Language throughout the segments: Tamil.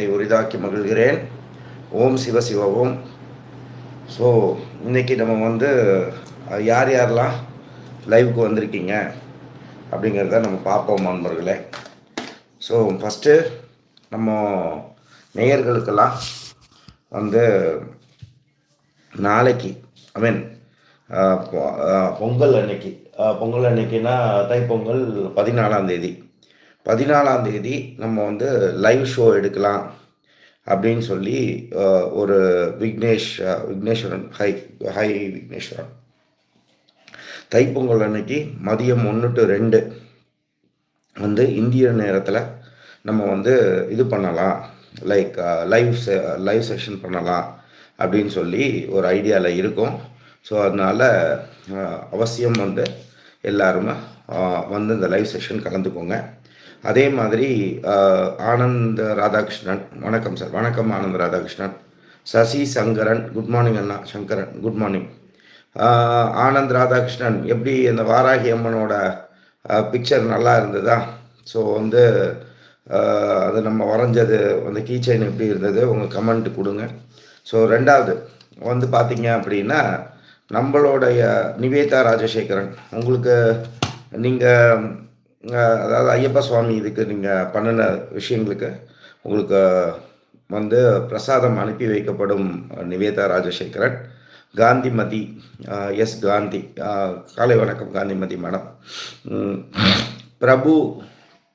நேரத்தை உரிதாக்கி மகிழ்கிறேன். ஓம் சிவ சிவ ஓம். ஸோ இன்றைக்கி நம்ம வந்து யார் யாரெல்லாம் லைவுக்கு வந்திருக்கீங்க அப்படிங்கிறத நம்ம பார்ப்போம் நண்பர்களே. ஸோ ஃபஸ்ட்டு நம்ம நேயர்களுக்கெல்லாம் வந்து நாளைக்கு ஐ மீன் பொங்கல் அன்னைக்கு பொங்கல் அன்னைக்குன்னா தைப்பொங்கல் பதினாலாம் தேதி. பதினாலாம் தேதி நம்ம வந்து லைவ் ஷோ எடுக்கலாம் அப்படின்னு சொல்லி ஒரு விக்னேஷ் விக்னேஸ்வரன் ஹை ஹை விக்னேஸ்வரன். தைப்பொங்கல் அன்னைக்கு மதியம் ஒன்று டு ரெண்டு வந்து இந்திய நேரத்தில் நம்ம வந்து இது பண்ணலாம். லைக் லைவ் லைவ் செஷன் பண்ணலாம் அப்படின்னு சொல்லி ஒரு ஐடியாவில் இருக்கும். ஸோ அதனால் அவசியம் வந்து எல்லாருமே வந்து இந்த லைவ் செஷன் கலந்துக்கோங்க. அதே மாதிரி ஆனந்த் ராதாகிருஷ்ணன். வணக்கம் சார். வணக்கம் ஆனந்த் ராதாகிருஷ்ணன். சசி சங்கரன். குட் மார்னிங் அண்ணா. Sankaran good morning. Anand Radhakrishnan எப்படி அந்த வாராகி அம்மனோட பிக்சர் நல்லா இருந்ததா? ஸோ வந்து அது நம்ம வரைஞ்சது அந்த கீச்சைன் எப்படி இருந்தது? உங்கள் கமெண்ட் கொடுங்க. ஸோ ரெண்டாவது வந்து பார்த்தீங்க அப்படின்னா நம்மளுடைய நிவேதா ராஜசேகரன். உங்களுக்கு நீங்கள் அதாவது ஐயப்பா சுவாமி இதுக்கு நீங்கள் பண்ணின விஷயங்களுக்கு உங்களுக்கு வந்து பிரசாதம் அனுப்பி வைக்கப்படும் நிவேதா ராஜசேகரன் காந்திமதி எஸ் காந்தி காலை வணக்கம் Gandhimathi madam. Prabhu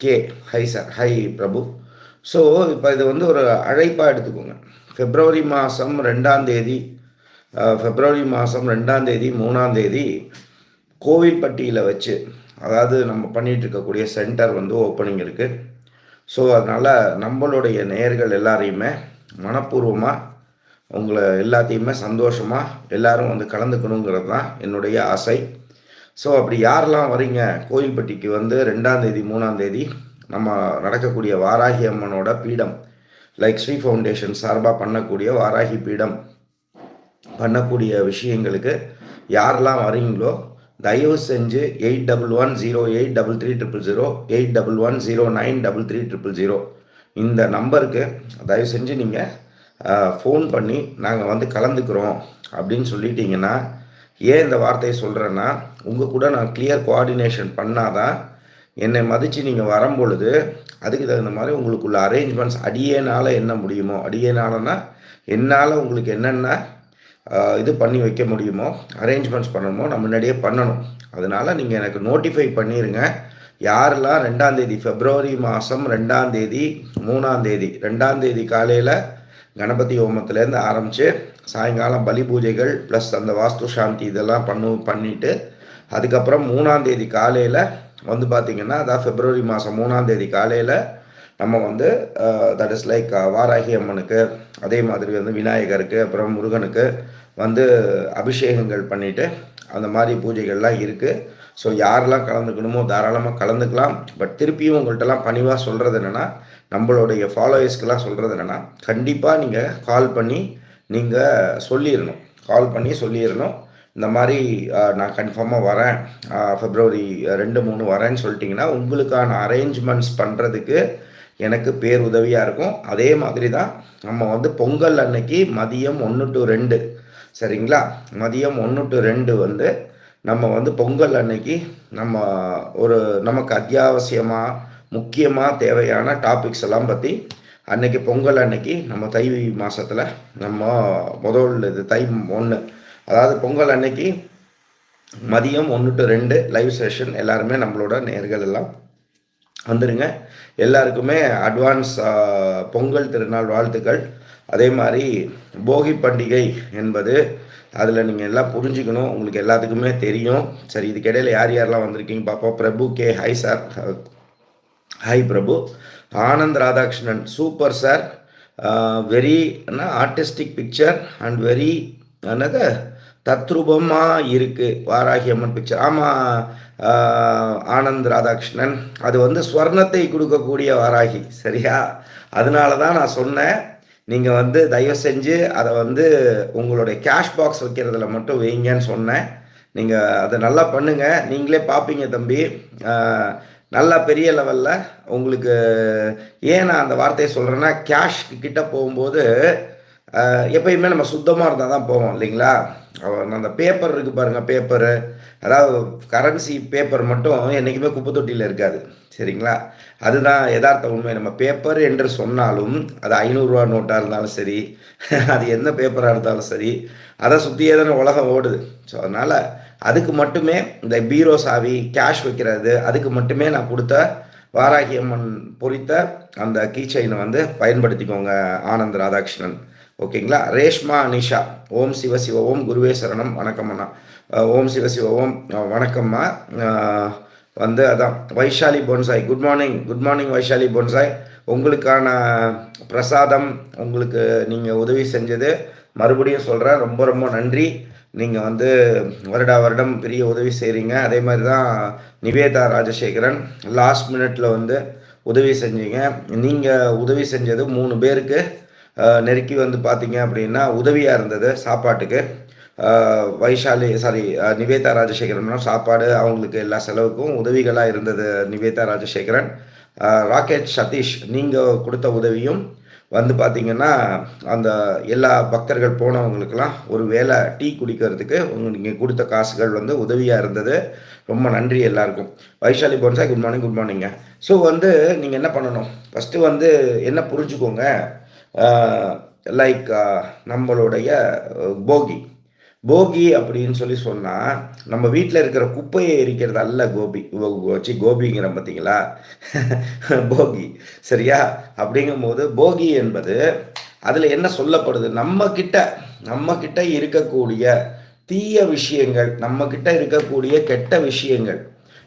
K hi sir hi Prabhu. So இப்போ இது வந்து ஒரு அழைப்பாக எடுத்துக்கோங்க. பிப்ரவரி மாதம் ரெண்டாம் தேதி பிப்ரவரி மாதம் ரெண்டாம் தேதி மூணாம் தேதி கோவில்பட்டியில் வச்சு அதாவது நம்ம பண்ணிகிட்டு இருக்கக்கூடிய சென்டர் வந்து ஓப்பனிங் இருக்குது ஸோ அதனால் நம்மளுடைய நேயர்கள் எல்லாரையுமே மனப்பூர்வமாக உங்களை எல்லாத்தையுமே சந்தோஷமாக எல்லாரும் வந்து கலந்துக்கணுங்கிறது தான் என்னுடைய ஆசை. ஸோ அப்படி யாரெல்லாம் வரீங்க? கோயில்பட்டிக்கு வந்து ரெண்டாம் தேதி மூணாம் தேதி நம்ம நடக்கக்கூடிய வாராகி அம்மனோட பீடம் லைக் ஸ்ரீ ஃபவுண்டேஷன் சார்பாக பண்ணக்கூடிய வாராகி பீடம் பண்ணக்கூடிய விஷயங்களுக்கு யாரெல்லாம் வரீங்களோ தயவு செஞ்சு eight double one zero eight double three triple zero eight double one zero nine double three triple zero இந்த நம்பருக்கு தயவு செஞ்சு நீங்கள் ஃபோன் பண்ணி நாங்கள் வந்து கலந்துக்கிறோம் அப்படின்னு சொல்லிட்டீங்கன்னா ஏன் இந்த வார்த்தையை சொல்கிறேன்னா உங்கள் கூட நான் கிளியர் கோஆர்டினேஷன் பண்ணாதான் என்னை மதித்து நீங்கள் வரும்பொழுது அதுக்கு தகுந்த மாதிரி உங்களுக்குள்ள அரேஞ்ச்மெண்ட்ஸ் அடியேனால் என்ன முடியுமோ அடியேனாலன்னா என்னால் உங்களுக்கு என்னென்ன இது பண்ணி வைக்க முடியுமோ? அரேஞ்ச்மெண்ட்ஸ் பண்ணணுமோ? நான் முன்னாடியே பண்ணணும். அதனால் நீங்கள் எனக்கு நோட்டிஃபை பண்ணிடுங்க யாரெல்லாம் ரெண்டாந்தேதி ஃபெப்ரவரி மாதம் ரெண்டாந்தேதி மூணாந்தேதி ரெண்டாந்தேதி காலையில் கணபதி ஹோமத்துலேருந்து ஆரம்பித்து சாயங்காலம் பலி பூஜைகள் ப்ளஸ் அந்த வாஸ்து சாந்தி இதெல்லாம் பண்ணு பண்ணிவிட்டு அதுக்கப்புறம் மூணாந்தேதி காலையில் வந்து பார்த்திங்கன்னா அதான் ஃபெப்ரவரி மாதம் மூணாந்தேதி காலையில் நம்ம வந்து தட் இஸ் லைக் வாராகி அம்மனுக்கு அதே மாதிரி வந்து விநாயகருக்கு அப்புறம் முருகனுக்கு வந்து அபிஷேகங்கள் பண்ணிவிட்டு அந்த மாதிரி பூஜைகள்லாம் இருக்குது ஸோ யாரெல்லாம் கலந்துக்கணுமோ தாராளமாக கலந்துக்கலாம். பட் திருப்பியும் உங்கள்கிட்டலாம் பணிவாக சொல்கிறது என்னென்னா நம்மளுடைய ஃபாலோயர்ஸ்க்கெலாம் சொல்கிறது என்னென்னா கண்டிப்பாக நீங்கள் கால் பண்ணி நீங்கள் சொல்லிடணும் கால் பண்ணி சொல்லிடணும் இந்த மாதிரி நான் கன்ஃபார்மாக வரேன். ஃபெப்ரவரி ரெண்டு மூணு வரேன்னு சொல்லிட்டிங்கன்னா உங்களுக்கான அரேஞ்ச்மெண்ட்ஸ் பண்ணுறதுக்கு எனக்கு பேர் உதவியாக இருக்கும். அதே மாதிரி தான் நம்ம வந்து பொங்கல் அன்னைக்கு மதியம் ஒன்று டு ரெண்டு சரிங்களா? மதியம் ஒன்று டு ரெண்டு வந்து நம்ம வந்து பொங்கல் அன்னைக்கு நம்ம ஒரு நமக்கு அத்தியாவசியமாக முக்கியமாக தேவையான டாபிக்ஸ் எல்லாம் பற்றி அன்னைக்கு பொங்கல் அன்னைக்கு நம்ம தை மாதத்தில் நம்ம முதல் இது தை ஒன்று அதாவது பொங்கல் அன்னைக்கு மதியம் ஒன்று டு ரெண்டு லைவ் செஷன் எல்லாருமே நம்மளோட நேர்கள் எல்லாம் வந்துடுங்க எல்லாருக்குமே அட்வான்ஸ் பொங்கல் திருநாள் வாழ்த்துக்கள். அதே மாதிரி போகி பண்டிகை என்பது அதில் நீங்கள் எல்லாம் புரிஞ்சுக்கணும். உங்களுக்கு எல்லாத்துக்குமே தெரியும். சரி இதுக்கிடையில் யார் யாரெல்லாம் வந்திருக்கீங்க பார்ப்போம் Prabhu K. Hi sir. Hi Prabhu. Anand Radhakrishnan. Super sir. Very artistic picture and very என்னது? தத்ரூபமாக இருக்குது வாராகி அம்மன் பிக்சர் ஆமாம் ஆனந்த் ராதாகிருஷ்ணன். அது வந்து ஸ்வர்ணத்தை கொடுக்கக்கூடிய வாராகி சரியா? அதனால தான் நான் சொன்னேன் நீங்கள் வந்து தயவு செஞ்சு அதை வந்து உங்களுடைய கேஷ் பாக்ஸ் வைக்கிறதுல மட்டும் வைங்கன்னு சொன்னேன். நீங்கள் அதை நல்லா பண்ணுங்கள் நீங்களே பார்ப்பீங்க தம்பி. நல்லா பெரிய லெவலில் உங்களுக்கு ஏன் நான் அந்த வார்த்தையை சொல்கிறேன்னா கேஷ் கிட்ட போகும்போது எப்பயுமே நம்ம சுத்தமாக இருந்தால் தான் போவோம் இல்லைங்களா? அந்த பேப்பர் இருக்குது பாருங்கள் பேப்பரு அதாவது கரன்சி பேப்பர் மட்டும் என்றைக்குமே குப்பை தொட்டியில் இருக்காது சரிங்களா? அதுதான் யதார்த்த உண்மை. நம்ம பேப்பர் என்று சொன்னாலும் அது ஐநூறுரூவா நோட்டாக இருந்தாலும் சரி அது எந்த பேப்பராக இருந்தாலும் சரி அதை சுற்றியே தானே உலகம் ஓடுது. ஸோ அதனால் அதுக்கு மட்டுமே இந்த பீரோ சாவி கேஷ் வைக்கிறது அதுக்கு மட்டுமே நான் கொடுத்த வாராகியம்மன் பொறித்த அந்த கீச்சைனை வந்து பயன்படுத்திக்கோங்க ஆனந்த் ராதாகிருஷ்ணன். ஓகேங்களா? ரேஷ்மா அனிஷா ஓம் சிவ சிவ ஓம் குருவே சரணம். வணக்கம் அண்ணா. ஓம் சிவ சிவ ஓம். வணக்கம்மா. வந்து அதான் Vaishali bonsai. Good morning. Good morning Vaishali bonsai. உங்களுக்கான பிரசாதம் உங்களுக்கு நீங்கள் உதவி செஞ்சது. மறுபடியும் சொல்கிறேன் ரொம்ப ரொம்ப நன்றி. நீங்கள் வந்து வருடா வருடம் பெரிய உதவி செய்கிறீங்க அதே மாதிரி தான் நிவேதா ராஜசேகரன் லாஸ்ட் மினிட்ல வந்து உதவி செஞ்சீங்க. நீங்கள் உதவி செஞ்சது மூணு பேருக்கு. நெருக்கி வந்து பார்த்தீங்க அப்படின்னா உதவியாக இருந்தது சாப்பாட்டுக்கு. வைஷாலி சாரி நிவேதா ராஜசேகரன் சாப்பாடு அவங்களுக்கு எல்லா செலவுக்கும் உதவிகளாக இருந்தது நிவேதா ராஜசேகரன். ராக்கெட் சதீஷ் நீங்கள் கொடுத்த உதவியும் வந்து பார்த்தீங்கன்னா அந்த எல்லா பக்தர்கள் போனவங்களுக்கெல்லாம் ஒரு வேளை டீ குடிக்கிறதுக்கு உங்களுக்கு நீங்கள் கொடுத்த காசுகள் வந்து உதவியாக இருந்தது. ரொம்ப நன்றி எல்லாருக்கும். Vaishali bonsai good morning good morning so வந்து நீங்கள் என்ன பண்ணணும்? ஃபஸ்ட்டு வந்து என்ன புரிஞ்சுக்கோங்க? லைக் நம்மளுடைய போகி. போகி அப்படின்னு சொல்லி சொன்னால் நம்ம வீட்டில் இருக்கிற குப்பையை எரிக்கிறது அல்ல கோபி. வச்சு கோபிங்கிற பார்த்தீங்களா போகி. சரியா? அப்படிங்கும்போது போகி என்பது அதில் என்ன சொல்லப்படுது? நம்ம கிட்ட நம்ம கிட்ட இருக்கக்கூடிய தீய விஷயங்கள் நம்ம கிட்ட இருக்கக்கூடிய கெட்ட விஷயங்கள்.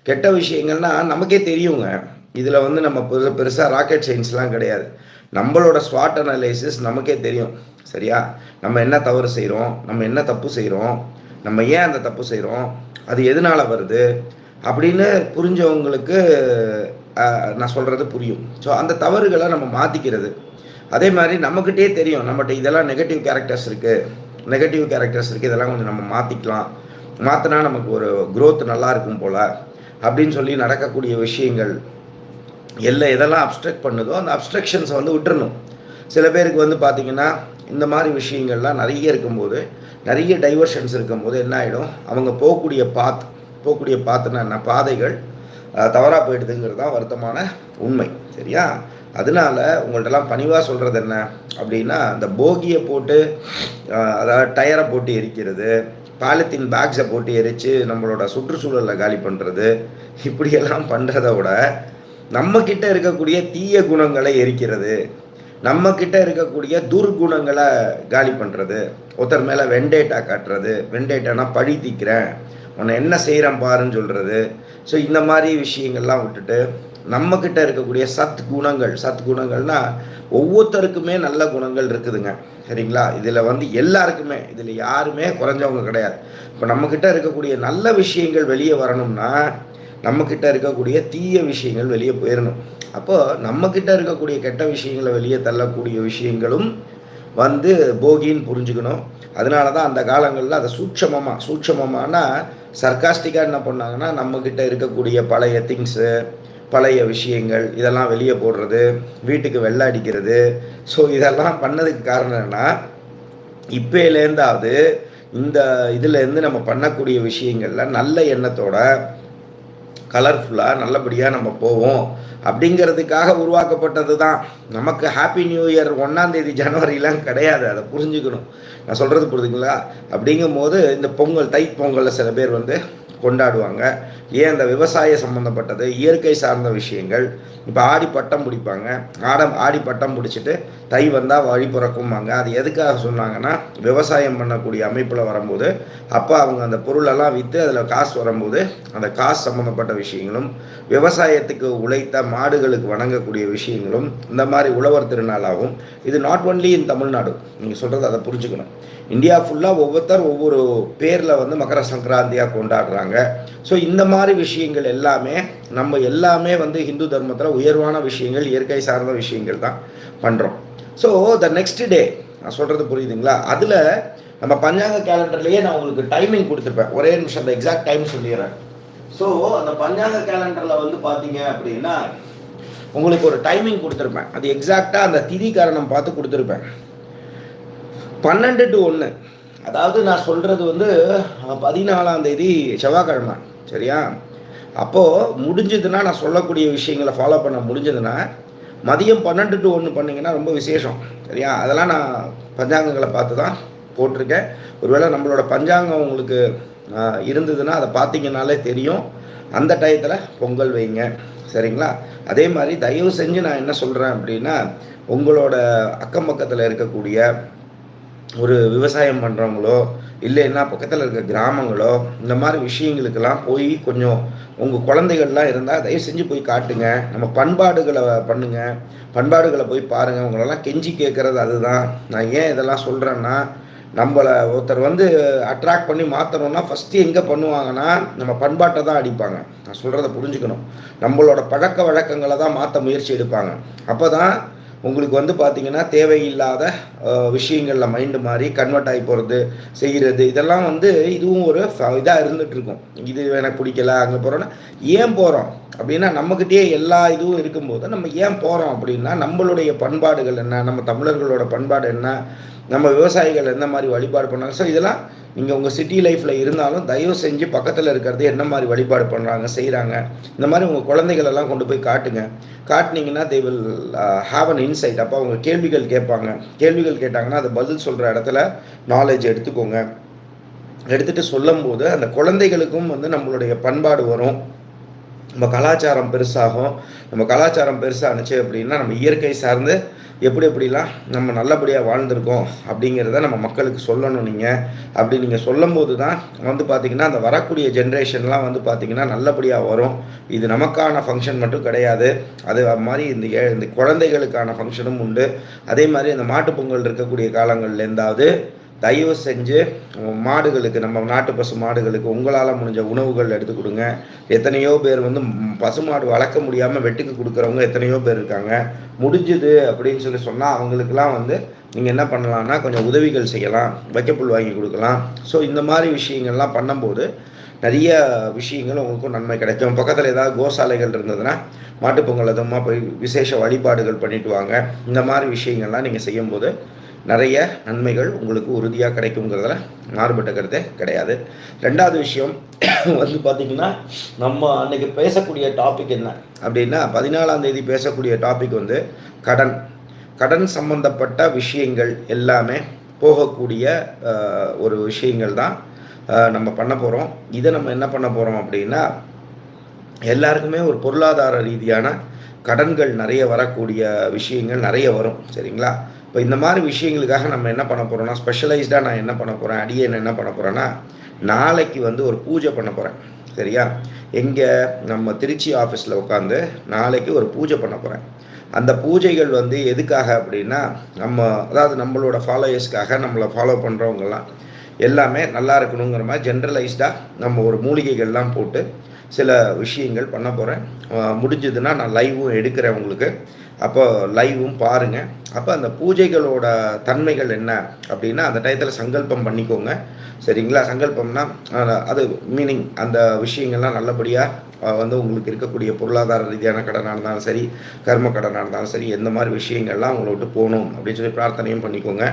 கெட்ட விஷயங்கள்னா நமக்கே தெரியுங்க. இதில் வந்து நம்ம பெரு பெருசாக ராக்கெட் சயின்ஸ்லாம் கிடையாது. நம்மளோட ஸ்வாட் அனலைசிஸ் நமக்கே தெரியும். சரியா? நம்ம என்ன தவறு செய்கிறோம் நம்ம என்ன தப்பு செய்கிறோம் நம்ம ஏன் அந்த தப்பு செய்கிறோம் அது எதனால் வருது? அப்படின்னு புரிஞ்சவங்களுக்கு நான் சொல்கிறது புரியும். ஸோ அந்த தவறுகளை நம்ம மாற்றிக்கிறது அதே மாதிரி நம்மக்கிட்டே தெரியும். நம்மகிட்ட இதெல்லாம் நெகட்டிவ் கேரக்டர்ஸ் இருக்குது நெகட்டிவ் கேரக்டர்ஸ் இருக்குது இதெல்லாம் கொஞ்சம் நம்ம மாற்றிக்கலாம் மாற்றினா நமக்கு ஒரு க்ரோத் நல்லா இருக்கும் போல். அப்படின்னு சொல்லி நடக்கக்கூடிய விஷயங்கள். எல்லாம் எதெல்லாம் அப்ஸ்ட்ரக்ட் பண்ணுதோ அந்த அப்ஸ்ட்ரக்ஷன்ஸை வந்து விட்டுறணும். சில பேருக்கு வந்து பார்த்திங்கன்னா இந்த மாதிரி விஷயங்கள்லாம் நிறைய இருக்கும்போது நிறைய டைவர்ஷன்ஸ் இருக்கும்போது என்ன ஆகிடும் அவங்க போகக்கூடிய பாத் போகக்கூடிய பாத்துனா என்ன? பாதைகள் தவறாக போயிடுதுங்கிறது தான் வருத்தமான உண்மை. சரியா? அதனால உங்கள்ட்டலாம் பணிவாக சொல்கிறது என்ன? அப்படின்னா இந்த போகியை போட்டு அதாவது டயரை போட்டு எரிக்கிறது பாலித்தீன் பேக்ஸை போட்டு எரித்து நம்மளோட சுற்றுச்சூழலை காலி பண்ணுறது இப்படியெல்லாம் பண்ணுறத விட நம்ம கிட்ட இருக்கக்கூடிய தீய குணங்களை எரிக்கிறது. நம்ம கிட்ட இருக்கக்கூடிய துர்குணங்களை காலி பண்ணுறது ஒருத்தர் மேலே வெண்டேட்டா காட்டுறது. வெண்டேட்டானா பழி தீக்கிறேன். உன்னை என்ன செய்கிறேன் பாருன்னு சொல்கிறது ஸோ இந்த மாதிரி விஷயங்கள்லாம் விட்டுட்டு நம்ம கிட்ட இருக்கக்கூடிய சத் குணங்கள் சத் குணங்கள்னா ஒவ்வொருத்தருக்குமே நல்ல குணங்கள் இருக்குதுங்க. சரிங்களா? இதில் வந்து எல்லாருக்குமே இதில் யாருமே குறைஞ்சவங்க கிடையாது. இப்போ நம்மக்கிட்ட இருக்கக்கூடிய நல்ல விஷயங்கள் வெளியே வரணும்னா நம்மக்கிட்ட இருக்கக்கூடிய தீய விஷயங்கள் வெளியே போயிடணும் அப்போது நம்மக்கிட்ட இருக்கக்கூடிய கெட்ட விஷயங்களை வெளியே தள்ளக்கூடிய விஷயங்களும் வந்து போகின்னு புரிஞ்சுக்கணும். அதனால தான் அந்த காலங்களில் அதை சூட்சமமாக சூட்சமமானா சர்க்காஸ்டிக்காக என்ன பண்ணாங்கன்னா நம்மக்கிட்ட இருக்கக்கூடிய பழைய திங்ஸு பழைய விஷயங்கள் இதெல்லாம் வெளியே போடுறது வீட்டுக்கு வெள்ளை அடிக்கிறது. ஸோ இதெல்லாம் பண்ணதுக்கு காரணம் என்னன்னா இப்போலேருந்தாவது இந்த இதுலேருந்து நம்ம பண்ணக்கூடிய விஷயங்களில் நல்ல எண்ணத்தோட கலர்ஃபுல்லாக நல்லபடியாக நம்ம போவோம் அப்படிங்கிறதுக்காக உருவாக்கப்பட்டது தான். நமக்கு ஹாப்பி நியூ இயர் ஒன்றாந்தேதி ஜனவரிலாம் கிடையாது அதை புரிஞ்சுக்கணும். நான் சொல்கிறது புரியுதுங்களா அப்படிங்கும்போது இந்த பொங்கல் தை பொங்கலில் சில பேர் வந்து கொண்டாடுவாங்க. ஏன் அந்த விவசாய சம்மந்தப்பட்டது இயற்கை சார்ந்த விஷயங்கள். இப்போ ஆடி பட்டம் பிடிப்பாங்க. ஆடம் ஆடி பட்டம் பிடிச்சிட்டு தை வந்தால் வழி பிறக்கும்பாங்க. அது எதுக்காக சொன்னாங்கன்னா விவசாயம் பண்ணக்கூடிய அமைப்பில் வரும்போது அப்போ அவங்க அந்த பொருளெல்லாம் விற்று அதில் காசு வரும்போது அந்த காசு சம்மந்தப்பட்ட விஷயங்களும் விவசாயத்துக்கு உழைத்த மாடுகளுக்கு வணங்கக்கூடிய விஷயங்களும் இந்த மாதிரி உழவர் திருநாளாகும் இது நாட் ஒன்லி இன் தமிழ்நாடு நீங்கள் சொல்கிறது அதை புரிஞ்சுக்கணும். இந்தியா ஃபுல்லாக ஒவ்வொருத்தர் ஒவ்வொரு பேரில் வந்து மகர சங்கராந்தியாக கொண்டாடுறாங்க. ஸோ இந்த மாதிரி விஷயங்கள் எல்லாமே நம்ம எல்லாமே வந்து ஹிந்து தர்மத்தில் உயர்வான விஷயங்கள் இயற்கை சார்ந்த விஷயங்கள் தான் பண்ணுறோம் ஸோ த நெக்ஸ்ட் டே நான் சொல்கிறது புரியுதுங்களா? அதில் நம்ம பஞ்சாங்க கேலண்டர்லேயே நான் உங்களுக்கு டைமிங் கொடுத்துருப்பேன். ஒரே நிமிஷம் அந்த எக்ஸாக்ட் டைம் சொல்லிடுறேன். ஸோ அந்த பஞ்சாங்க கேலண்டரில் வந்து பார்த்தீங்க அப்படின்னா உங்களுக்கு ஒரு டைமிங் கொடுத்துருப்பேன். அது எக்ஸாக்டாக அந்த திதி காரணம் பார்த்து கொடுத்துருப்பேன். பன்னெண்டு டு ஒன்று அதாவது நான் சொல்கிறது வந்து பதினாலாம் தேதி செவ்வாய்க்கிழமை சரியா? அப்போது முடிஞ்சதுன்னா நான் சொல்லக்கூடிய விஷயங்களை ஃபாலோ பண்ண முடிஞ்சதுன்னா மதியம் பன்னெண்டு டு ஒன்று பண்ணிங்கன்னா ரொம்ப விசேஷம் சரியா? அதெல்லாம் நான் பஞ்சாங்கங்களை பார்த்து தான் போட்டிருக்கேன். ஒருவேளை நம்மளோட பஞ்சாங்கம் உங்களுக்கு இருந்ததுன்னா அதை பார்த்தீங்கனாலே தெரியும். அந்த டயத்தில் பொங்கல் வைங்க சரிங்களா? அதே மாதிரி தயவு செஞ்சு நான் என்ன சொல்கிறேன் அப்படின்னா உங்களோட அக்கம் பக்கத்தில் இருக்கக்கூடிய ஒரு விவசாயம் பண்ணுறவங்களோ இல்லைன்னா பக்கத்தில் இருக்க கிராமங்களோ இந்த மாதிரி விஷயங்களுக்கெல்லாம் போய் கொஞ்சம் உங்கள் குழந்தைகள்லாம் இருந்தால் தயவு செஞ்சு போய் காட்டுங்க. நம்ம பண்பாடுகளை பண்ணுங்கள் பண்பாடுகளை போய் பாருங்கள் உங்களெல்லாம் கெஞ்சி கேட்குறது அதுதான். நான் ஏன் இதெல்லாம் சொல்கிறேன்னா நம்மளை ஒருத்தர் வந்து அட்ராக்ட் பண்ணி மாற்றணும்னா ஃபஸ்ட்டு எங்கே பண்ணுவாங்கன்னா நம்ம பண்பாட்டை தான் அடிப்பாங்க. நான் சொல்கிறத புரிஞ்சுக்கணும். நம்மளோட பழக்க வழக்கங்களை தான் மாற்ற முயற்சி எடுப்பாங்க. அப்போ தான் உங்களுக்கு வந்து பார்த்தீங்கன்னா தேவையில்லாத விஷயங்களில் மைண்டு மாதிரி கன்வெர்ட் ஆகி போகிறது செய்கிறது இதெல்லாம் வந்து இதுவும் ஒரு இதாக இருந்துகிட்ருக்கும் இது எனக்கு பிடிக்கல அங்கே போகிறோன்னா ஏன் போகிறோம் அப்படின்னா நம்மக்கிட்டே எல்லா இதுவும் இருக்கும்போது நம்ம ஏன் போகிறோம் அப்படின்னா நம்மளுடைய பண்பாடுகள் என்ன நம்ம தமிழர்களோட பண்பாடு என்ன நம்ம விவசாயிகள் எந்த மாதிரி வழிபாடு பண்ணாங்க ஸோ இதெல்லாம் நீங்கள் உங்கள் சிட்டி லைஃப்பில் இருந்தாலும் தயவு செஞ்சு பக்கத்தில் இருக்கிறது என்ன மாதிரி வழிபாடு பண்ணுறாங்க செய்கிறாங்க இந்த மாதிரி உங்கள் குழந்தைகளெல்லாம் கொண்டு போய் காட்டுங்க. காட்டினீங்கன்னா they will have uh, an insight அப்போ அவங்க கேள்விகள் கேட்பாங்க. கேள்விகள் கேட்டாங்கன்னா அதை பதில் சொல்கிற இடத்துல நாலேஜ் எடுத்துக்கோங்க. எடுத்துகிட்டு சொல்லும்போது அந்த குழந்தைகளுக்கும் வந்து நம்மளுடைய பண்பாடு வரும். நம்ம கலாச்சாரம் பெருசாகும். நம்ம கலாச்சாரம் பெருசானுச்சு அப்படின்னா நம்ம இயற்கை சார்ந்து எப்படி எப்படிலாம் நம்ம நல்லபடியாக வாழ்ந்திருக்கோம் அப்படிங்கிறத நம்ம மக்களுக்கு சொல்லணும் நீங்கள் அப்படி நீங்கள் சொல்லும் போது தான் வந்து பார்த்திங்கன்னா அந்த வரக்கூடிய ஜென்ரேஷன்லாம் வந்து பார்த்திங்கன்னா நல்லபடியாக வரும். இது நமக்கான ஃபங்க்ஷன் மட்டும் கிடையாது. அது மாதிரி இந்த இந்த குழந்தைகளுக்கான ஃபங்க்ஷனும் உண்டு. அதே மாதிரி இந்த மாட்டுப்பொங்கல் இருக்கக்கூடிய காலங்கள்லேருந்தாவது தயவு செஞ்சு மாடுகளுக்கு நம்ம நாட்டு பசு மாடுகளுக்கு உங்களால் முடிஞ்ச உணவுகள் எடுத்து கொடுங்க. எத்தனையோ பேர் வந்து பசுமாடு வளர்க்க முடியாமல் வெட்டுக்கு கொடுக்குறவங்க எத்தனையோ பேர் இருக்காங்க. முடிஞ்சுது அப்படின்னு சொல்லி சொன்னால் அவங்களுக்கெல்லாம் வந்து நீங்கள் என்ன பண்ணலான்னா கொஞ்சம் உதவிகள் செய்யலாம். வைக்கப்புல் வாங்கி கொடுக்கலாம். ஸோ இந்த மாதிரி விஷயங்கள்லாம் பண்ணும்போது நிறைய விஷயங்கள் உங்களுக்கும் நன்மை கிடைக்கும். பக்கத்தில் ஏதாவது கோசாலைகள் இருந்ததுன்னா மாட்டுப்பொங்கல் அதுமாக போய் விசேஷ வழிபாடுகள் பண்ணிட்டு வாங்க. இந்த மாதிரி விஷயங்கள்லாம் நீங்கள் செய்யும்போது நிறைய நன்மைகள் உங்களுக்கு உறுதியாக கிடைக்குங்கிறதுல மாறுபட்ட கருத்தே கிடையாது. ரெண்டாவது விஷயம் வந்து பார்த்திங்கன்னா நம்ம அன்றைக்கி பேசக்கூடிய டாபிக் என்ன? அப்படின்னா பதினாலாம் தேதி பேசக்கூடிய டாபிக் வந்து கடன். கடன் சம்பந்தப்பட்ட விஷயங்கள் எல்லாமே போகக்கூடிய ஒரு விஷயங்கள் தான் நம்ம பண்ண போகிறோம் இதை நம்ம என்ன பண்ண போகிறோம் அப்படின்னா எல்லாருக்குமே ஒரு பொருளாதார ரீதியான கடன்கள் நிறைய வரக்கூடிய விஷயங்கள் நிறைய வரும் சரிங்களா? இப்போ இந்த மாதிரி விஷயங்களுக்காக நம்ம என்ன பண்ண போகிறோம்னா ஸ்பெஷலைஸ்டாக நான் என்ன பண்ண போகிறேன் அடியன் என்ன பண்ண போகிறேன்னா நாளைக்கு வந்து ஒரு பூஜை பண்ண போகிறேன் சரியா? எங்கே நம்ம திருச்சி ஆஃபீஸில் உட்காந்து நாளைக்கு ஒரு பூஜை பண்ண போகிறேன் அந்த பூஜைகள் வந்து எதுக்காக அப்படின்னா நம்ம அதாவது நம்மளோட ஃபாலோயர்ஸ்க்காக நம்மளை ஃபாலோ பண்ணுறவங்கலாம் எல்லாமே நல்லா இருக்கணுங்கிற மாதிரி ஜென்ரலைஸ்டாக நம்ம ஒரு மூலிகைகள்லாம் போட்டு சில விஷயங்கள் பண்ண போகிறேன் முடிஞ்சதுன்னா நான் லைவும் எடுக்கிறேன் உங்களுக்கு. அப்போ லைவும் பாருங்கள் அப்போ அந்த பூஜைகளோட தன்மைகள் என்ன அப்படின்னா அந்த டயத்தில் சங்கல்பம் பண்ணிக்கோங்க. சரிங்களா? சங்கல்பம்னா அது மீனிங் அந்த விஷயங்கள்லாம் நல்லபடியாக வந்து உங்களுக்கு இருக்கக்கூடிய பொருளாதார ரீதியான கடனாக இருந்தாலும் சரி கர்ம கடனாக இருந்தாலும் சரி எந்த மாதிரி விஷயங்கள்லாம் உங்களை விட்டு போகணும் அப்படின்னு சொல்லி பிரார்த்தனையும் பண்ணிக்கோங்க.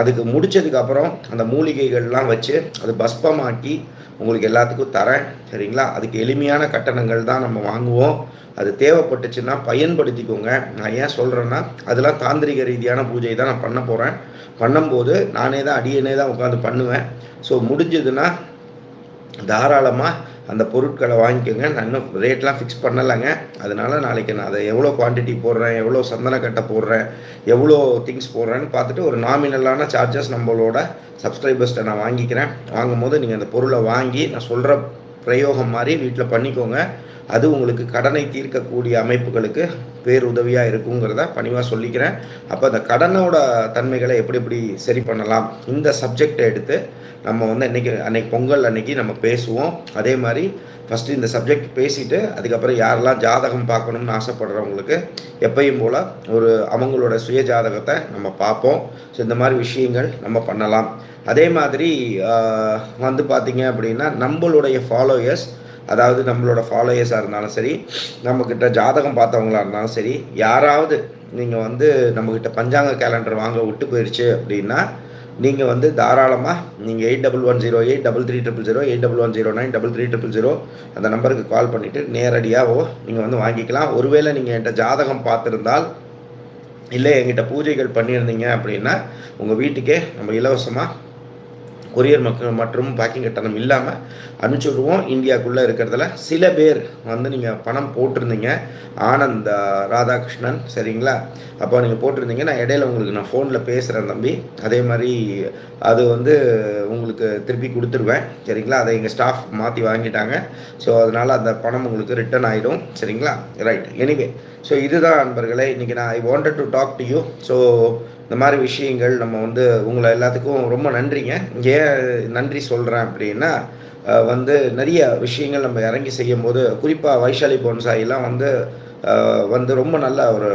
அதுக்கு முடிச்சதுக்கப்புறம் அந்த மூலிகைகள்லாம் வச்சு அது பஸ்பமாக்கி உங்களுக்கு எல்லாத்துக்கும் தரேன் சரிங்களா? அதுக்கு எளிமையான கட்டணங்கள் தான் நம்ம வாங்குவோம். அது தேவைப்பட்டுச்சுன்னா பயன்படுத்திக்கோங்க. நான் ஏன் சொல்கிறேன்னா அதெல்லாம் தாந்திரிக ரீதியான பூஜை தான் நான் பண்ண போகிறேன் பண்ணும்போது நானே தான் அடியனே தான் உட்காந்து பண்ணுவேன். ஸோ முடிஞ்சதுன்னா தாராளமாக அந்த பொருட்களை வாங்கிக்கோங்க. நான் இன்னும் ரேட்லாம் ஃபிக்ஸ் பண்ணலைங்க. அதனால் நாளைக்கு நான் அதை எவ்வளோ குவான்டிட்டி போடுறேன் எவ்வளோ சந்தனக்கட்டை போடுறேன் எவ்வளோ திங்ஸ் போடுறேன்னு பார்த்துட்டு ஒரு நாமினலான சார்ஜஸ் நம்மளோட சப்ஸ்கிரைபர்ஸ்ட்டை நான் வாங்கிக்கிறேன். வாங்கும்போது நீங்கள் அந்த பொருளை வாங்கி நான் சொல்கிற பிரயோகம் மாதிரி வீட்டில் பண்ணிக்கோங்க. அது உங்களுக்கு கடனை தீர்க்கக்கூடிய அமைப்புகளுக்கு பேருதவியாக இருக்குங்கிறத பணிவாக சொல்லிக்கிறேன். அப்போ அந்த கடனோட தன்மைகளை எப்படி எப்படி சரி பண்ணலாம்? இந்த சப்ஜெக்டை எடுத்து நம்ம வந்து அன்றைக்கி அன்றைக்கி பொங்கல் அன்னைக்கு நம்ம பேசுவோம். அதே மாதிரி ஃபஸ்ட்டு இந்த சப்ஜெக்ட் பேசிவிட்டு அதுக்கப்புறம் யாரெல்லாம் ஜாதகம் பார்க்கணும்னு ஆசைப்படுறவங்களுக்கு எப்பயும் போல் ஒரு அவங்களோட சுய ஜாதகத்தை நம்ம பார்ப்போம். ஸோ இந்த மாதிரி விஷயங்கள் நம்ம பண்ணலாம். அதே மாதிரி வந்து பார்த்திங்க அப்படின்னா நம்மளுடைய ஃபாலோயர்ஸ் அதாவது நம்மளோட ஃபாலோயர்ஸாக இருந்தாலும் சரி நம்மக்கிட்ட ஜாதகம் பார்த்தவங்களா இருந்தாலும் சரி யாராவது நீங்கள் வந்து நம்மக்கிட்ட பஞ்சாங்க கேலண்டர் வாங்க விட்டு போயிடுச்சு அப்படின்னா நீங்கள் வந்து தாராளமாக நீங்கள் eight double one zero eight double three triple zero eight double one zero nine double three triple zero அந்த நம்பருக்கு கால் பண்ணிவிட்டு நேரடியாகவோ நீங்கள் வந்து வாங்கிக்கலாம். ஒருவேளை நீங்கள் என்கிட்ட ஜாதகம் பார்த்துருந்தால் இல்லை எங்கிட்ட பூஜைகள் பண்ணியிருந்தீங்க அப்படின்னா உங்கள் வீட்டுக்கே நம்ம இலவசமாக கொரியர் மக்கள் மற்றும் பேக்கிங் கட்டணம் இல்லாமல் அனுப்பிச்சி விடுவோம். இந்தியாவுக்குள்ளே இருக்கிறதுல சில பேர் வந்து நீங்கள் பணம் போட்டிருந்தீங்க. ஆனந்த் ராதாகிருஷ்ணன் சரிங்களா? அப்போ நீங்கள் போட்டிருந்தீங்க. நான் இடையில உங்களுக்கு நான் ஃபோனில் பேசுகிறேன் தம்பி. அதே மாதிரி அது வந்து உங்களுக்கு திருப்பி கொடுத்துருவேன். சரிங்களா? அதை எங்கள் ஸ்டாஃப் மாற்றி வாங்கிட்டாங்க. ஸோ அதனால் அந்த பணம் உங்களுக்கு ரிட்டர்ன் ஆகிடும் சரிங்களா? ரைட் எனிவே ஸோ இதுதான் நண்பர்களே இன்றைக்கி நான் I wanted to talk to you so இந்த மாதிரி விஷயங்கள் நம்ம வந்து உங்களை எல்லாத்துக்கும் ரொம்ப நன்றிங்க. ஏன் நன்றி சொல்கிறேன் அப்படின்னா வந்து நிறைய விஷயங்கள் நம்ம இறங்கி செய்யும் போது குறிப்பாக வைஷாலி போன்சாயெல்லாம் வந்து வந்து ரொம்ப நல்ல ஒரு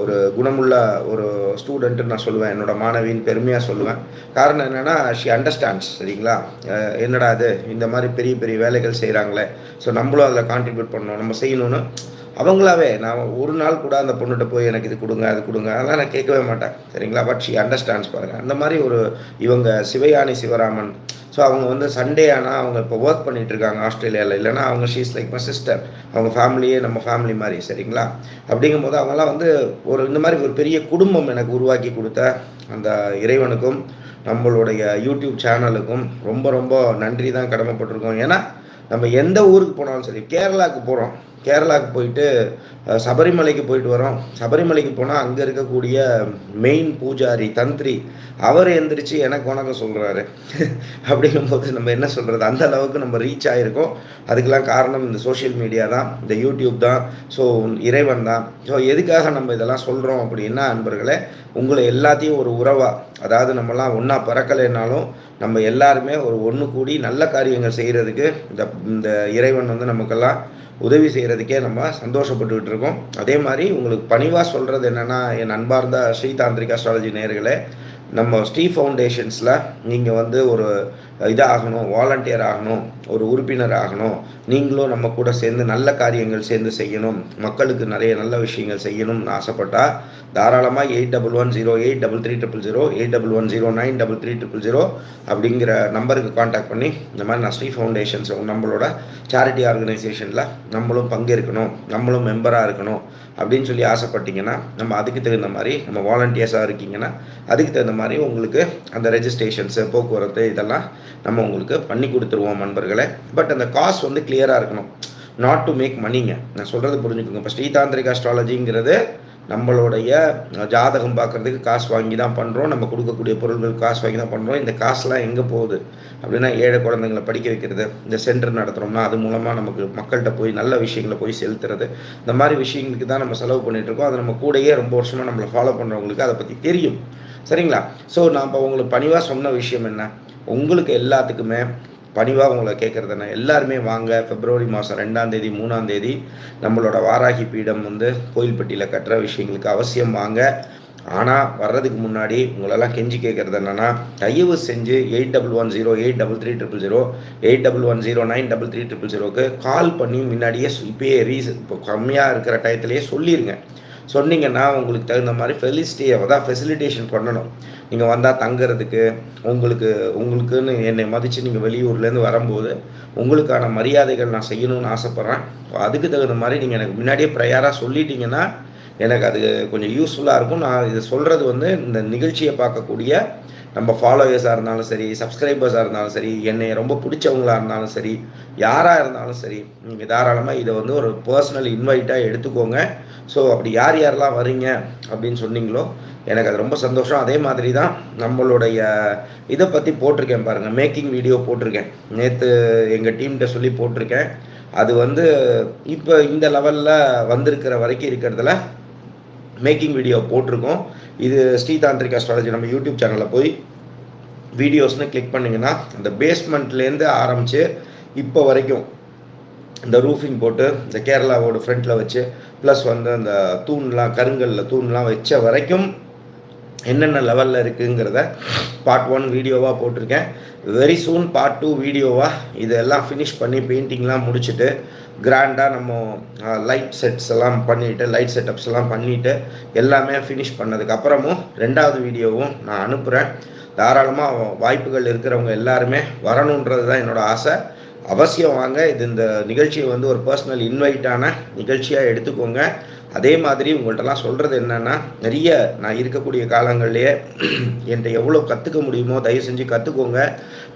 ஒரு குணமுள்ள ஒரு ஸ்டூடெண்ட்டு நான் சொல்லுவேன். என்னோட மாணவியின் பெருமையாக சொல்லுவேன். காரணம் என்னென்னா ஷி அண்டர்ஸ்டாண்ட்ஸ் சரிங்களா? என்னடா அது இந்த மாதிரி பெரிய பெரிய வேலைகள் செய்கிறாங்களே ஸோ நம்மளும் அதில் கான்ட்ரிபியூட் பண்ணணும். நம்ம செய்யணும்னு அவங்களாவே நான் ஒரு நாள் கூட அந்த பொண்ணுகிட்ட போய் எனக்கு இது கொடுங்க அது கொடுங்க அதெல்லாம் நான் கேட்கவே மாட்டேன். சரிங்களா? பட் ஷி அண்டர்ஸ்டாண்ட்ஸ் பாருங்கள் அந்த மாதிரி ஒரு இவங்க சிவயானி சிவராமன். ஸோ அவங்க வந்து சண்டே ஆனால் அவங்க இப்போ ஒர்க் பண்ணிகிட்டு இருக்காங்க ஆஸ்திரேலியாவில் இல்லைனா அவங்க ஷீஸ் லைக் மை சிஸ்டர் அவங்க ஃபேமிலியே நம்ம ஃபேமிலி மாதிரி சரிங்களா? அப்படிங்கும்போது அவங்கெல்லாம் வந்து ஒரு இந்த மாதிரி ஒரு பெரிய குடும்பம் எனக்கு உருவாக்கி கொடுத்த அந்த இறைவனுக்கும் நம்மளுடைய யூடியூப் சேனலுக்கும் ரொம்ப ரொம்ப நன்றி தான் கடமைப்பட்டிருக்கோம். ஏன்னா நம்ம எந்த ஊருக்கு போனாலும் சரி கேரளாவுக்கு போகிறோம் கேரளாவுக்கு போயிட்டு சபரிமலைக்கு போயிட்டு வரோம். சபரிமலைக்கு போனால் அங்கே இருக்கக்கூடிய மெயின் பூஜாரி தந்திரி அவர் எந்திரிச்சு எனக்கு வணக்கம் சொல்கிறாரு அப்படிங்கும்போது நம்ம என்ன சொல்கிறது அந்த அளவுக்கு நம்ம ரீச் ஆகிருக்கோம் அதுக்கெல்லாம் காரணம் இந்த சோஷியல் மீடியா தான் இந்த யூடியூப் தான் ஸோ இறைவன் தான். ஸோ எதுக்காக நம்ம இதெல்லாம் சொல்கிறோம் அப்படின்னா அன்பர்களே உங்களை எல்லாத்தையும் ஒரு உறவாக அதாவது நம்மலாம் ஒன்றா பறக்கலைனாலும் நம்ம எல்லாருமே ஒரு ஒன்று கூடி நல்ல காரியங்கள் செய்கிறதுக்கு இந்த இந்த இறைவன் வந்து நமக்கெல்லாம் உதவி செய்கிறதுக்கே நம்ம சந்தோஷப்பட்டுக்கிட்டு இருக்கோம். அதே மாதிரி உங்களுக்கு பணிவாக சொல்கிறது என்னென்னா என் அன்பார்ந்த ஸ்ரீதாந்திரிக் அஸ்ட்ராலஜி நேர்களை நம்ம ஸ்ரீ ஃபவுண்டேஷன்ஸில் நீங்கள் வந்து ஒரு இதாகணும் வாலண்டியர் ஆகணும் ஒரு உறுப்பினர் ஆகணும். நீங்களும் நம்ம கூட சேர்ந்து நல்ல காரியங்கள் சேர்ந்து செய்யணும். மக்களுக்கு நிறைய நல்ல விஷயங்கள் செய்யணும்னு ஆசைப்பட்டால் தாராளமாக eight double one zero eight double three triple zero eight double one zero nine double three triple zero அப்படிங்கிற நம்பருக்கு காண்டாக்ட் பண்ணி இந்த மாதிரி நான் ஸ்ரீ ஃபவுண்டேஷன்ஸ் நம்மளோட சேரிட்டி ஆர்கனைசேஷனில் நம்மளும் பங்கேற்கணும் நம்மளும் மெம்பராக இருக்கணும் அப்படின்னு சொல்லி ஆசைப்பட்டீங்கன்னா நம்ம அதுக்கு தகுந்த மாதிரி நம்ம வாலண்டியர்ஸாக இருக்கீங்கன்னா அதுக்கு தகுந்த மாதிரி உங்களுக்கு அந்த ரெஜிஸ்ட்ரேஷன்ஸு போக்குவரத்து இதெல்லாம் நம்ம உங்களுக்கு பண்ணி கொடுத்துருவோம் நண்பர்களே. பட் அந்த காஸ்ட் வந்து கிளியராக இருக்கணும். நாட் டு மேக் மணிங்க நான் சொல்கிறது புரிஞ்சுக்கோங்க. இப்போ ஸ்ரீதாந்திரிக் அஸ்ட்ராலஜிங்கிறது நம்மளுடைய ஜாதகம் பார்க்குறதுக்கு காசு வாங்கி தான் பண்ணுறோம் நம்ம கொடுக்கக்கூடிய பொருள்கள் காசு வாங்கி தான் பண்ணுறோம் இந்த காசுலாம் எங்கே போகுது? அப்படின்னா ஏழை குழந்தைங்களை படிக்க வைக்கிறது இந்த சென்டர் நடத்துகிறோம்னா அது மூலமாக நமக்கு மக்கள்கிட்ட போய் நல்ல விஷயங்களை போய் செலுத்துறது. இந்த மாதிரி விஷயங்களுக்கு தான் நம்ம செலவு பண்ணிகிட்ருக்கோம் அதை நம்ம கூடயே ரொம்ப வருஷமாக நம்மளை ஃபாலோ பண்ணுறவங்களுக்கு அதை பற்றி தெரியும். சரிங்களா? ஸோ நான் இப்போ உங்களுக்கு பணிவாக சொன்ன விஷயம் என்ன? உங்களுக்கு எல்லாத்துக்குமே பணிவாக உங்களை கேட்குறது என்ன? எல்லாருமே வாங்க பிப்ரவரி மாதம் ரெண்டாம் தேதி மூணாம் தேதி நம்மளோட வாராகி பீடம் வந்து கோயில்பட்டியில் கட்டுற விஷயங்களுக்கு அவசியம் வாங்க. ஆனால் வர்றதுக்கு முன்னாடி உங்களெல்லாம் கெஞ்சி கேட்குறது என்னென்னா தயவு செஞ்சு eight double one zero eight double three triple zero eight double one zero nine double three triple ஜீரோக்கு கால் பண்ணி முன்னாடியே இப்போயே ரீசன் இப்போ கம்மியாக இருக்கிற டயத்துலேயே சொல்லிடுங்க சொன்னீங்கன்னா உங்களுக்கு தகுந்த மாதிரி ஃபெலிசிட்டியை தான் ஃபெசிலிட்டேஷன் பண்ணணும். நீங்கள் வந்தால் தங்குறதுக்கு உங்களுக்கு உங்களுக்குன்னு என்னை மதித்து நீங்கள் வெளியூர்லேருந்து வரும்போது உங்களுக்கான மரியாதைகள் நான் செய்யணும்னு ஆசைப்பட்றேன். அதுக்கு தகுந்த மாதிரி நீங்கள் எனக்கு முன்னாடியே ப்ரையராக சொல்லிட்டீங்கன்னா எனக்கு அது கொஞ்சம் யூஸ்ஃபுல்லாக இருக்கும். நான் இதை சொல்கிறது வந்து இந்த நிகழ்ச்சியை பார்க்கக்கூடிய நம்ம ஃபாலோவர்ஸாக இருந்தாலும் சரி சப்ஸ்கிரைபர்ஸாக இருந்தாலும் சரி என்னை ரொம்ப பிடிச்சவங்களாக இருந்தாலும் சரி யாராக இருந்தாலும் சரி நீங்கள் தாராளமாக இதை வந்து ஒரு பர்சனல் இன்வைட்டாக எடுத்துக்கோங்க. ஸோ அப்படி யார் யாரெல்லாம் வரீங்க அப்படின்னு சொன்னீங்களோ எனக்கு அது ரொம்ப சந்தோஷம். அதே மாதிரி தான் நம்மளுடைய இதை பற்றி போட்டிருக்கேன் பாருங்கள் மேக்கிங் வீடியோ போட்டிருக்கேன். நேற்று எங்கள் டீம்கிட்ட சொல்லி போட்டிருக்கேன். அது வந்து இப்போ இந்த லெவலில் வந்திருக்கிற வரைக்கும் இருக்கிறதுல மேக்கிங் வீடியோ போட்டிருக்கோம். இது ஸ்ரீதாந்திரிக் அஸ்ட்ராலஜி நம்ம யூடியூப் சேனலில் போய் வீடியோஸ்னு கிளிக் பண்ணிங்கன்னா அந்த பேஸ்மெண்ட்லேருந்து ஆரம்பித்து இப்போ வரைக்கும் இந்த ரூஃபிங் போட்டு இந்த கேரளாவோட ஃப்ரண்ட்டில் வச்சு ப்ளஸ் வந்து அந்த தூண்லாம் கருங்கல்ல தூண்லாம் வச்ச வரைக்கும் என்னென்ன லெவலில் இருக்குங்கிறத பார்ட் ஒன் வீடியோவாக போட்டிருக்கேன். வெரி சூன் பார்ட் டூ வீடியோவாக இதெல்லாம் ஃபினிஷ் பண்ணி பெயிண்டிங்லாம் முடிச்சுட்டு கிராண்டாக நம்ம லைட் செட்ஸ் எல்லாம் பண்ணிவிட்டு லைட் செட்டப்ஸ் எல்லாம் பண்ணிவிட்டு எல்லாமே ஃபினிஷ் பண்ணதுக்கப்புறமும் ரெண்டாவது வீடியோவும் நான் அனுப்புகிறேன் தாராளமாக வாய்ப்புகள் இருக்கிறவங்க எல்லாருமே வரணுன்றது தான் என்னோடய ஆசை. அவசியம் வாங்க இது இந்த நிகழ்ச்சியை வந்து ஒரு பர்சனல் இன்வைட்டான நிகழ்ச்சியாக எடுத்துக்கோங்க. அதே மாதிரி உங்கள்கிட்டலாம் சொல்கிறது என்னென்னா நிறைய நான் இருக்கக்கூடிய காலங்கள்லேயே என்கிட்ட எவ்வளோ கற்றுக்க முடியுமோ தயவு செஞ்சு கற்றுக்கோங்க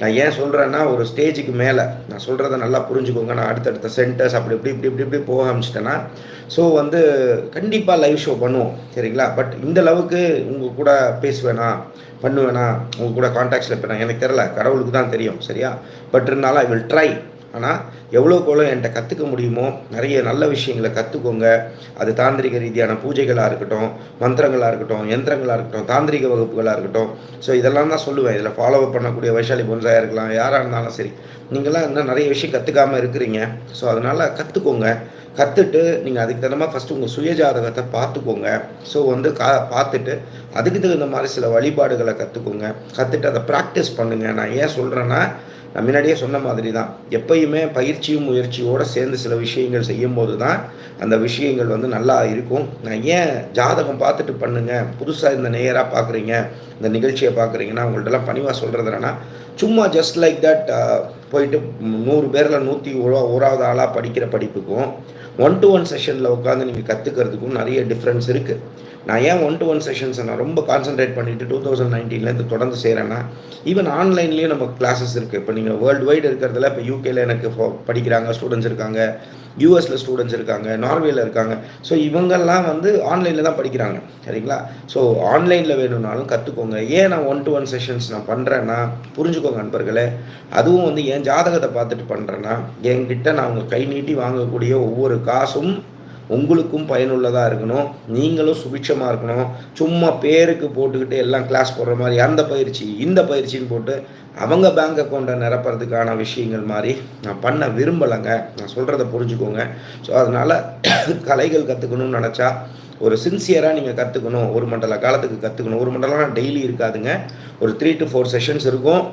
நான் ஏன் சொல்கிறேன்னா ஒரு ஸ்டேஜுக்கு மேலே நான் சொல்கிறத நல்லா புரிஞ்சுக்கோங்க. நான் அடுத்தடுத்த சென்டர்ஸ் அப்படி இப்படி இப்படி இப்படி இப்படி போக ஆரம்பிச்சிட்டேன்னா ஸோ வந்து கண்டிப்பாக லைவ் ஷோ பண்ணுவோம் சரிங்களா? பட் இந்த அளவுக்கு உங்கள் கூட பேசுவேனா பண்ணுவேனா உங்கள் கூட கான்டாக்ட்ஸில் இருப்பேனா எனக்கு தெரில கடவுளுக்கு தான் தெரியும் சரியா? பட் இருந்தாலும் ஐ வில் ட்ரை ஆனால் எவ்வளோக்கு எவ்வளோ என்கிட்ட கற்றுக்க முடியுமோ நிறைய நல்ல விஷயங்களை கற்றுக்கோங்க அது தாந்திரிக ரீதியான பூஜைகளாக இருக்கட்டும் மந்திரங்களாக இருக்கட்டும் யந்திரங்களாக இருக்கட்டும் தாந்திரிக வகுப்புகளாக இருக்கட்டும். ஸோ இதெல்லாம் தான் சொல்லுவேன். இதில் ஃபாலோ பண்ணக்கூடிய வைஷாலி பொன்சாயாக இருக்கலாம் யாராக இருந்தாலும் சரி. நீங்களாம் இன்னும் நிறைய விஷயம் கற்றுக்காமல் இருக்கிறீங்க. ஸோ அதனால் கற்றுக்கோங்க கற்றுட்டு நீங்கள் அதுக்கு தகுந்த ஃபஸ்ட்டு உங்கள் சுயஜாதகத்தை பார்த்துக்கோங்க. ஸோ வந்து கா பார்த்துட்டு அதுக்கு தகுந்த மாதிரி சில வழிபாடுகளை கற்றுக்கோங்க கற்றுட்டு அதை ப்ராக்டிஸ் பண்ணுங்கள் நான் ஏன் சொல்கிறேன்னா நான் முன்னாடியே சொன்ன மாதிரி தான் எப்பயுமே பயிற்சியும் முயற்சியோடு சேர்ந்து சில விஷயங்கள் செய்யும்போது தான் அந்த விஷயங்கள் வந்து நல்லா இருக்கும். நான் ஏன் ஜாதகம் பார்த்துட்டு பண்ணுங்கள் புதுசாக இந்த நேயராக பார்க்குறீங்க. இந்த நிகழ்ச்சியை பார்க்குறீங்கன்னா உங்கள்ட்டலாம் பணிவாக சொல்கிறது என்னென்னா சும்மா ஜஸ்ட் லைக் தட் போயிட்டு நூறு பேரில் நூற்றி ஓராவது ஆளாக படிக்கிற படிப்புக்கும் ஒன் டு ஒன் செஷனில் உட்காந்து நீங்கள் கற்றுக்கிறதுக்கும் நிறைய டிஃப்ரென்ஸ் இருக்குது நான் ஏன் ஒன் டு ஒன் செஷன்ஸை நான் ரொம்ப கான்சென்ட்ரேட் பண்ணிவிட்டு டூ தௌசண்ட் நைன்டீன்லேருந்து தொடர்ந்து செய்கிறேன்னா ஈவன் ஆன்லைன்லேயும் நம்ம கிளாஸஸ் இருக்குது இப்போ நீங்கள் வேர்ல்டு வைடு இருக்கிறதுல இப்போ யூகேல எனக்கு படிக்கிறாங்க ஸ்டூடெண்ட்ஸ் இருக்காங்க. யூஎஸில் ஸ்டூடெண்ட்ஸ் இருக்காங்க நார்வேயில் இருக்காங்க. ஸோ இவங்கெல்லாம் வந்து ஆன்லைனில் தான் படிக்கிறாங்க. சரிங்களா? ஸோ ஆன்லைனில் வேணும்னாலும் கற்றுக்கோங்க ஏன் நான் ஒன் டு ஒன் செஷன்ஸ் நான் பண்ணுறேன்னா புரிஞ்சுக்கோங்க நண்பர்களே. அதுவும் வந்து என் ஜாதகத்தை பார்த்துட்டு பண்ணுறேன்னா என்கிட்ட நான் அவங்க கை நீட்டி வாங்கக்கூடிய ஒவ்வொரு காசும் உங்களுக்கும் பயனுள்ளதாக இருக்கணும். நீங்களும் சுபிட்சமாக இருக்கணும். சும்மா பேருக்கு போட்டுக்கிட்டு எல்லாம் கிளாஸ் போடுற மாதிரி அந்த பயிற்சி இந்த பயிற்சின்னு போட்டு அவங்க பேங்க் அக்கௌண்ட்டை நிரப்புறதுக்கான விஷயங்கள் மாதிரி நான் பண்ண விரும்பலைங்க. நான் சொல்கிறத புரிஞ்சுக்கோங்க. ஸோ அதனால் கலைகள் கற்றுக்கணும்னு நினச்சா ஒரு சின்சியராக நீங்கள் கற்றுக்கணும் ஒரு மண்டல காலத்துக்கு கற்றுக்கணும் ஒரு மண்டலம் டெய்லி இருக்காதுங்க. ஒரு த்ரீ டு ஃபோர் செஷன்ஸ் இருக்கும்.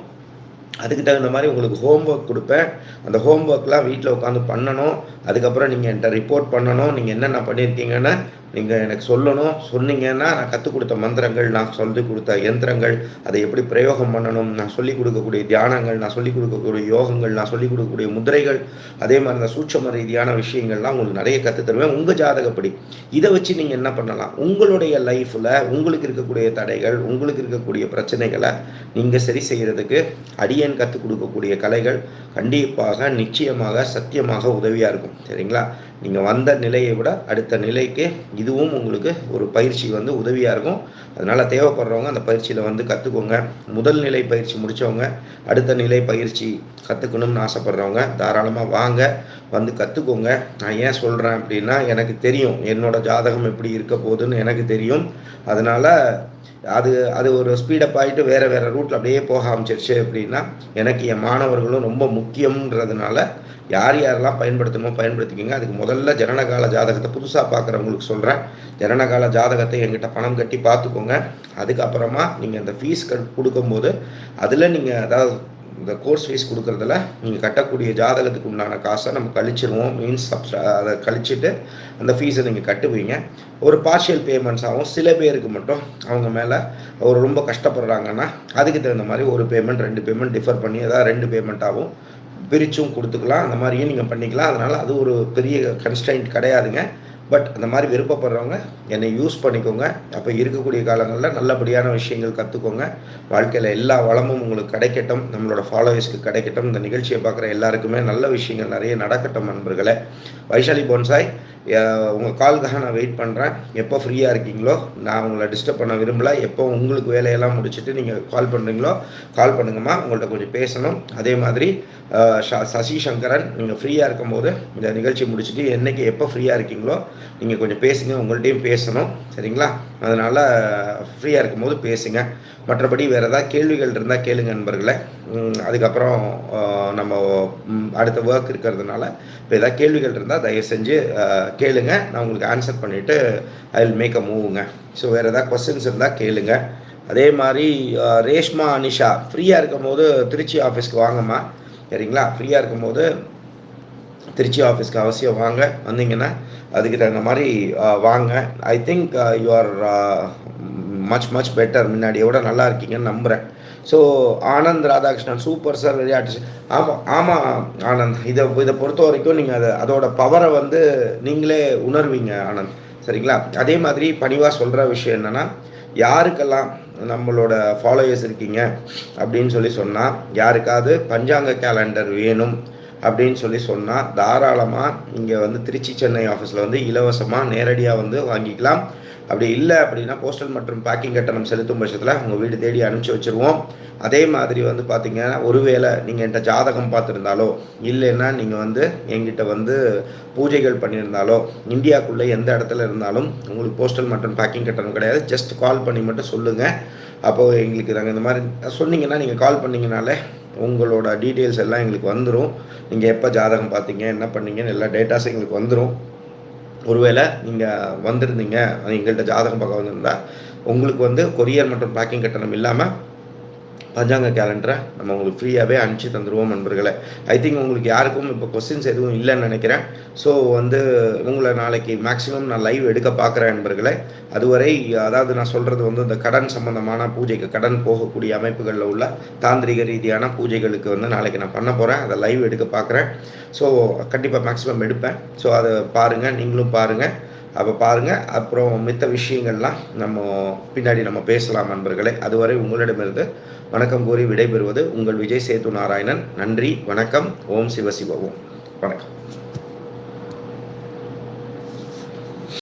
அதுக்கு தகுந்த மாதிரி உங்களுக்கு ஹோம் ஒர்க் கொடுப்பேன். அந்த ஹோம் ஒர்க்லாம் வீட்டில் உட்காந்து பண்ணணும். அதுக்கப்புறம் நீங்கள் என்கிட்ட ரிப்போர்ட் பண்ணணும். நீங்கள் என்னென்ன பண்ணியிருக்கீங்கன்னு நீங்கள் எனக்கு சொல்லணும் சொன்னீங்கன்னா நான் கற்றுக் கொடுத்த மந்திரங்கள் நான் சொல்லி கொடுத்த யந்திரங்கள் அதை எப்படி பிரயோகம் பண்ணணும் நான் சொல்லிக் கொடுக்கக்கூடிய தியானங்கள் நான் சொல்லிக் கொடுக்கக்கூடிய யோகங்கள் நான் சொல்லிக் கொடுக்கக்கூடிய முதிரைகள் அதே மாதிரி இந்த சூட்சம ரீதியான விஷயங்கள்லாம் உங்களுக்கு நிறைய கற்று தருவேன். உங்கள் ஜாதகப்படி இதை வச்சு நீங்கள் என்ன பண்ணலாம்? உங்களுடைய லைஃப்பில் உங்களுக்கு இருக்கக்கூடிய தடைகள் உங்களுக்கு இருக்கக்கூடிய பிரச்சனைகளை நீங்கள் சரி செய்கிறதுக்கு அடியன் கற்றுக் கொடுக்கக்கூடிய கலைகள் கண்டிப்பாக நிச்சயமாக சத்தியமாக உதவியாக இருக்கும். சரிங்களா? நீங்கள் வந்த நிலையை விட அடுத்த நிலைக்கு இதுவும் உங்களுக்கு ஒரு பயிற்சி வந்து உதவியாக இருக்கும். அதனால் தேவைப்படுறவங்க அந்த பயிற்சியில் வந்து கற்றுக்கோங்க முதல் நிலை பயிற்சி முடித்தவங்க அடுத்த நிலை பயிற்சி கற்றுக்கணும்னு ஆசைப்பட்றவங்க தாராளமாக வாங்க வந்து கற்றுக்கோங்க நான் ஏன் சொல்கிறேன் அப்படின்னா எனக்கு தெரியும் என்னோடய ஜாதகம் எப்படி இருக்க போகுதுன்னு எனக்கு தெரியும். அதனால் அது அது ஒரு ஸ்பீடப் ஆகிட்டு வேறு வேறு ரூட்டில் அப்படியே போக ஆரம்பிச்சிருச்சு அப்படின்னா எனக்கு என் மாணவர்களும் ரொம்ப முக்கியம்ன்றதுனால யார் யாரெல்லாம் பயன்படுத்தணுமோ பயன்படுத்திக்கிங்க. அதுக்கு முதல்ல ஜனனகால ஜாதகத்தை புதுசாக பார்க்குறவங்களுக்கு சொல்கிறேன் ஜனனகால ஜாதகத்தை எங்கிட்ட பணம் கட்டி பார்த்துக்கோங்க. அதுக்கப்புறமா நீங்கள் அந்த ஃபீஸ் கொடுக்கும்போது அதில் நீங்கள் அதாவது இந்த கோர்ஸ் ஃபீஸ் கொடுக்குறதுல நீங்கள் கட்டக்கூடிய ஜாதகத்துக்கு உண்டான காசை நம்ம கழிச்சிருவோம். மீன்ஸ் சப்ஸ் அதை கழிச்சிட்டு அந்த ஃபீஸை நீங்கள் கட்டுவீங்க. ஒரு பார்ஷியல் பேமெண்ட்ஸ் ஆகும் சில பேருக்கு மட்டும் அவங்க மேலே அவர் ரொம்ப கஷ்டப்படுறாங்கன்னா அதுக்கு தகுந்த மாதிரி ஒரு பேமெண்ட் ரெண்டு பேமெண்ட் டிஃபர் பண்ணி ஏதாவது ரெண்டு பேமெண்ட் ஆகும் பிரிச்சும் கொடுத்துக்கலாம். அந்த மாதிரியும் நீங்கள் பண்ணிக்கலாம். அதனால் அது ஒரு பெரிய கன்ஸ்டன்ட் கிடையாதுங்க. பட் அந்த மாதிரி விருப்பப்படுறவங்க என்னை யூஸ் பண்ணிக்கோங்க. அப்போ இருக்கக்கூடிய காலங்களில் நல்லபடியான விஷயங்கள் கற்றுக்கோங்க வாழ்க்கையில் எல்லா வளமும் உங்களுக்கு கிடைக்கட்டும். நம்மளோட ஃபாலோவர்ஸ்க்கு கிடைக்கட்டும். இந்த நிகழ்ச்சியை பார்க்குற எல்லாருக்குமே நல்ல விஷயங்கள் நிறைய நடக்கட்டும் நண்பர்களே. வைஷாலி போன்சாய் உங்கள் கால்காக நான் வெயிட் பண்ணுறேன் எப்போ ஃப்ரீயாக இருக்கீங்களோ நான் உங்களை டிஸ்டர்ப் பண்ண விரும்பலை. எப்போ உங்களுக்கு வேலையெல்லாம் முடிச்சுட்டு நீங்கள் கால் பண்ணுறீங்களோ கால் பண்ணுங்கம்மா. உங்கள்கிட்ட கொஞ்சம் பேசணும். அதே மாதிரி சசி சங்கரன் நீங்கள் ஃப்ரீயாக இருக்கும்போது இந்த நிகழ்ச்சி முடிச்சுட்டு என்றைக்கு எப்போ ஃப்ரீயாக இருக்கீங்களோ நீங்கள் கொஞ்சம் பேசுங்க. உங்கள்கிட்டையும் பேசணும். சரிங்களா? அதனால் ஃப்ரீயாக இருக்கும்போது பேசுங்க. மற்றபடி வேறு ஏதாவது கேள்விகள் இருந்தால் கேளுங்க நண்பர்களே. அதுக்கப்புறம் நம்ம அடுத்த ஒர்க் இருக்கிறதுனால இப்போ ஏதாவது கேள்விகள் இருந்தால் தயவு செஞ்சு கேளுங்க. நான் உங்களுக்கு ஆன்சர் பண்ணிவிட்டு ஐ வில் மேக் அ மூவுங்க ஸோ வேறு ஏதாவது கொஸ்டின்ஸ் இருந்தால் கேளுங்க. அதே மாதிரி ரேஷ்மா அனிஷா ஃப்ரீயாக இருக்கும் போது திருச்சி ஆஃபீஸ்க்கு வாங்கம்மா. சரிங்களா? ஃப்ரீயாக இருக்கும்போது திருச்சி ஆஃபீஸ்க்கு அவசியம் வாங்க. வந்தீங்கன்னா அதுக்கு தகுந்த மாதிரி வாங்க. I think you are much much better முன்னாடியை விட நல்லா இருக்கீங்கன்னு நம்புகிறேன் so Anand Radhakrishnan super sir very artist ஆமாம் ஆமாம் ஆனந்த். இதை இதை பொறுத்த வரைக்கும் நீங்கள் அதை அதோட பவரை வந்து நீங்களே உணர்வீங்க ஆனந்த். சரிங்களா? அதே மாதிரி பணிவாக சொல்கிற விஷயம் என்னென்னா யாருக்கெல்லாம் நம்மளோட ஃபாலோயர்ஸ் இருக்கீங்க அப்படின்னு சொல்லி சொன்னால் யாருக்காவது பஞ்சாங்க கேலண்டர் வேணும் அப்படின்னு சொல்லி சொன்னால் தாராளமாக இங்கே வந்து திருச்சி சென்னை ஆஃபீஸில் வந்து இலவசமாக நேரடியாக வந்து வாங்கிக்கலாம். அப்படி இல்லை அப்படின்னா போஸ்டல் மற்றும் பேக்கிங் கட்டணம் செலுத்தும் பட்சத்தில் உங்கள் வீடு தேடி அனுப்பிச்சி வச்சுருவோம். அதே மாதிரி வந்து பார்த்தீங்கன்னா ஒருவேளை நீங்கள் என்கிட்ட ஜாதகம் பார்த்துருந்தாலோ இல்லைன்னா நீங்கள் வந்து எங்கிட்ட வந்து பூஜைகள் பண்ணியிருந்தாலோ இந்தியாவுக்குள்ளே எந்த இடத்துல இருந்தாலும் உங்களுக்கு போஸ்டல் மற்றும் பேக்கிங் கட்டணம் கிடையாது. ஜஸ்ட் கால் பண்ணி மட்டும் சொல்லுங்கள் அப்போது எங்களுக்கு நாங்கள் இந்த மாதிரி சொன்னீங்கன்னா நீங்கள் கால் பண்ணிங்கனாலே உங்களோட டீட்டெயில்ஸ் எல்லாம் எங்களுக்கு வந்துடும் நீங்கள் எப்போ ஜாதகம் பார்த்தீங்க என்ன பண்ணீங்கன்னு எல்லா டேட்டாஸும் எங்களுக்கு வந்துடும் ஒருவேளை நீங்கள் வந்திருந்தீங்க எங்கள்கிட்ட ஜாதகம் பார்க்க வந்திருந்தா உங்களுக்கு வந்து கொரியர் மற்றும் பேக்கிங் கட்டணம் இல்லாமல் பஞ்சாங்க கேலண்டரை நம்ம உங்களுக்கு ஃப்ரீயாகவே அனுப்பிச்சி தந்துடுவோம் நண்பர்களை. ஐ திங்க் உங்களுக்கு யாருக்கும் இப்போ கொஸ்டின்ஸ் எதுவும் இல்லைன்னு நினைக்கிறேன். ஸோ வந்து உங்களை நாளைக்கு மேக்ஸிமம் நான் லைவ் எடுக்க பார்க்குறேன் நண்பர்களே. அதுவரை அதாவது நான் சொல்கிறது வந்து இந்த கடன் சம்மந்தமான பூஜைக்கு கடன் போகக்கூடிய அமைப்புகளில் உள்ள தாந்திரிக ரீதியான பூஜைகளுக்கு வந்து நாளைக்கு நான் பண்ண போகிறேன் அதை லைவ் எடுக்க பார்க்குறேன். ஸோ கண்டிப்பாக மேக்ஸிமம் எடுப்பேன். ஸோ அதை பாருங்கள் நீங்களும் பாருங்கள் அப்போ பாருங்கள் அப்புறம் மித்த விஷயங்கள்லாம் நம்ம பின்னாடி நம்ம பேசலாம் நண்பர்களே. அதுவரை உங்களிடமிருந்து வணக்கம் கூறி விடைபெறுவது உங்கள் விஜய் சேது நாராயணன். நன்றி வணக்கம். ஓம் சிவ சிவ. ஓம். வணக்கம்.